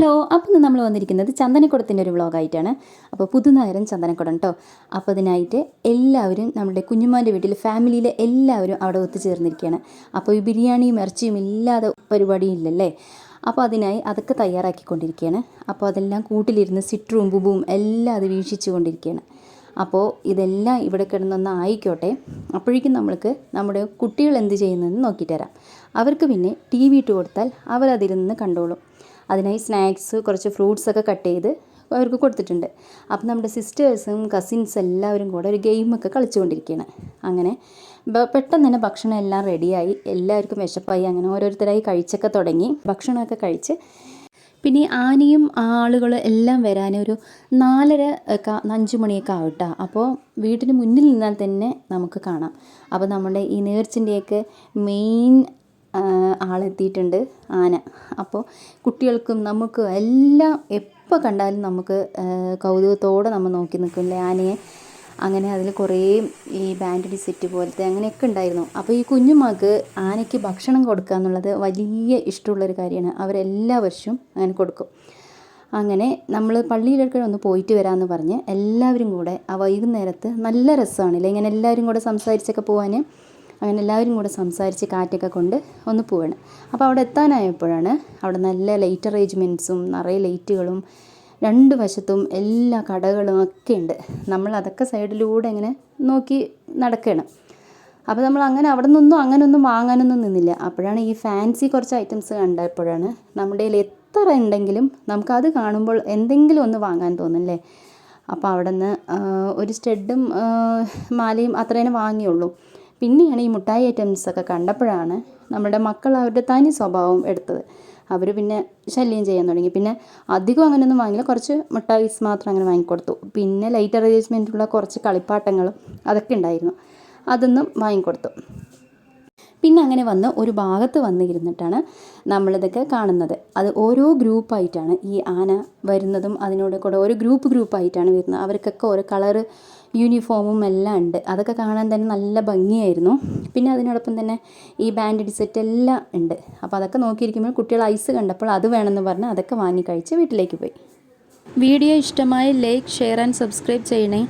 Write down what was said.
Hello അപ്പം ഇന്ന് നമ്മൾ വന്നിരിക്കുന്നത് ചന്ദനക്കുടത്തിന്റെ ഒരു വ്ളോഗായിട്ടാണ്. അപ്പോൾ പുതുനഗരം ചന്ദനക്കുടം കേട്ടോ അപ്പോൾ അതിനായിട്ട് എല്ലാവരും നമ്മുടെ കുഞ്ഞുമാന്റെ വീട്ടിൽ ഫാമിലിയിലെ എല്ലാവരും അവിടെ ഒത്തുചേർന്നിരിക്കുകയാണ്. അപ്പോൾ ഈ ബിരിയാണിയും ഇറച്ചിയും ഇല്ലാതെ പരിപാടിയും ഇല്ലല്ലേ? അപ്പോൾ അതിനായി അതൊക്കെ തയ്യാറാക്കിക്കൊണ്ടിരിക്കുകയാണ്. അപ്പോൾ അതെല്ലാം കൂട്ടിലിരുന്ന് സിട്രും ബുബും എല്ലാം അത് വീക്ഷിച്ചു കൊണ്ടിരിക്കുകയാണ് അപ്പോൾ ഇതെല്ലാം ഇവിടെ കിടന്നൊന്ന് ആയിക്കോട്ടെ അപ്പോഴേക്കും നമ്മൾക്ക് നമ്മുടെ കുട്ടികൾ എന്ത് ചെയ്യുന്നതെന്ന് നോക്കിയിട്ട് തരാം അവർക്ക് പിന്നെ ടി വി ഇട്ട് കൊടുത്താൽ അവരതിരുന്ന് കണ്ടോളും. അതിനായി സ്നാക്സ് കുറച്ച് ഫ്രൂട്ട്സ് ഒക്കെ കട്ട് ചെയ്ത് അവർക്ക് കൊടുത്തിട്ടുണ്ട്. അപ്പം നമ്മുടെ സിസ്റ്റേഴ്സും കസിൻസ് എല്ലാവരും കൂടെ ഒരു ഗെയിമൊക്കെ കളിച്ചുകൊണ്ടിരിക്കുകയാണ്. അങ്ങനെ പെട്ടെന്ന് തന്നെ ഭക്ഷണം എല്ലാം റെഡിയായി. എല്ലാവർക്കും വിശപ്പായി. അങ്ങനെ ഓരോരുത്തരായി കഴിച്ചൊക്കെ തുടങ്ങി. ഭക്ഷണമൊക്കെ കഴിച്ച് പിന്നെ ആനയും ആളുകൾ എല്ലാം വരാൻ ഒരു നാലര ഒക്കെ അഞ്ച് മണിയൊക്കെ ആവട്ടാ. അപ്പോൾ വീട്ടിന് മുന്നിൽ നിന്നാൽ തന്നെ നമുക്ക് കാണാം. അപ്പോൾ നമ്മുടെ ഈ നേർച്ചിന്റെയൊക്കെ മെയിൻ ആളെത്തിയിട്ടുണ്ട് ആന. അപ്പോൾ കുട്ടികൾക്കും നമുക്കും എല്ലാം എപ്പോൾ കണ്ടാലും നമുക്ക് കൗതുകത്തോടെ നമ്മൾ നോക്കി നിൽക്കില്ലേ ആനയെ? അങ്ങനെ അതിൽ കുറേ ഈ ബാൻഡഡി സെറ്റ് പോലത്തെ അങ്ങനെയൊക്കെ ഉണ്ടായിരുന്നു. അപ്പോൾ ഈ കുഞ്ഞുമക്ക് ആനയ്ക്ക് ഭക്ഷണം കൊടുക്കുക എന്നുള്ളത് വലിയ ഇഷ്ടമുള്ളൊരു കാര്യമാണ്. അവരെല്ലാ വർഷവും അങ്ങനെ കൊടുക്കും. അങ്ങനെ നമ്മൾ പള്ളിയിലൊക്കെ ഒന്ന് പോയിട്ട് വരാമെന്ന് പറഞ്ഞ് എല്ലാവരും കൂടെ ആ വൈകുന്നേരത്ത് നല്ല രസമാണല്ലേ? ഇങ്ങനെ എല്ലാവരും കൂടെ സംസാരിച്ചൊക്കെ പോകാൻ അങ്ങനെ എല്ലാവരും കൂടെ സംസാരിച്ച് കാറ്റൊക്കെ കൊണ്ട് ഒന്ന് പോവാണ്. അപ്പോൾ അവിടെ എത്താനായപ്പോഴാണ് അവിടെ നല്ല ലൈറ്റ് അറേഞ്ച്മെന്റ്സും നിറയെ ലൈറ്റുകളും രണ്ട് വശത്തും എല്ലാ കടകളും ഒക്കെ ഉണ്ട്. നമ്മൾ അതൊക്കെ സൈഡിലൂടെ ഇങ്ങനെ നോക്കി നടക്കുകയാണ് അപ്പോൾ നമ്മൾ അങ്ങനെ അവിടെ നിന്നൊന്നും അങ്ങനെ ഒന്നും വാങ്ങാനൊന്നും നിന്നില്ല. അപ്പോഴാണ് ഈ ഫാൻസി കുറച്ച് ഐറ്റംസ് കണ്ടപ്പോഴാണ് നമ്മുടെ കയ്യിൽ എത്ര ഉണ്ടെങ്കിലും നമുക്കത് കാണുമ്പോൾ എന്തെങ്കിലും ഒന്ന് വാങ്ങാൻ തോന്നില്ലേ അപ്പോൾ അവിടെ നിന്ന് ഒരു സ്റ്റെഡും മാലയും അത്രേനെ വാങ്ങിയുള്ളൂ. പിന്നെയാണ് ഈ മുട്ടായി ഐറ്റംസ് ഒക്കെ കണ്ടപ്പോഴാണ് നമ്മുടെ മക്കൾ അവരുടെ തനി സ്വഭാവം എടുത്തത്. അവർ പിന്നെ ശല്യം ചെയ്യാൻ തുടങ്ങി. പിന്നെ അധികം അങ്ങനെയൊന്നും വാങ്ങില്ല കുറച്ച് മിഠായിസ് മാത്രം അങ്ങനെ വാങ്ങിക്കൊടുത്തു. പിന്നെ ലൈറ്റ് അറേഞ്ച്മെന്റുള്ള കുറച്ച് കളിപ്പാട്ടങ്ങളും അതൊക്കെ ഉണ്ടായിരുന്നു. അതൊന്നും വാങ്ങിക്കൊടുത്തു. പിന്നെ അങ്ങനെ വന്ന് ഒരു ഭാഗത്ത് വന്നിരുന്നിട്ടാണ് നമ്മളിതൊക്കെ കാണുന്നത്. അത് ഓരോ ഗ്രൂപ്പായിട്ടാണ്. ഈ ആന വരുന്നതും അതിനോട് കൂടെ ഓരോ ഗ്രൂപ്പ് ഗ്രൂപ്പായിട്ടാണ് വരുന്നത്. അവർക്കൊക്കെ ഓരോ കളറ് യൂണിഫോമും എല്ലാം ഉണ്ട്. അതൊക്കെ കാണാൻ തന്നെ നല്ല ഭംഗിയായിരുന്നു. പിന്നെ അതിനോടൊപ്പം തന്നെ ഈ ബാൻഡ് സെറ്റ് എല്ലാം ഉണ്ട്. അപ്പോൾ അതൊക്കെ നോക്കിയിരിക്കുമ്പോൾ കുട്ടികൾ ഐസ് കണ്ടപ്പോൾ അത് വേണമെന്ന് പറഞ്ഞ് അതൊക്കെ വാങ്ങി കഴിച്ച് വീട്ടിലേക്ക് പോയി. വീഡിയോ ഇഷ്ടമായി ലൈക്ക് ഷെയർ ആൻഡ് സബ്സ്ക്രൈബ് ചെയ്യണേ.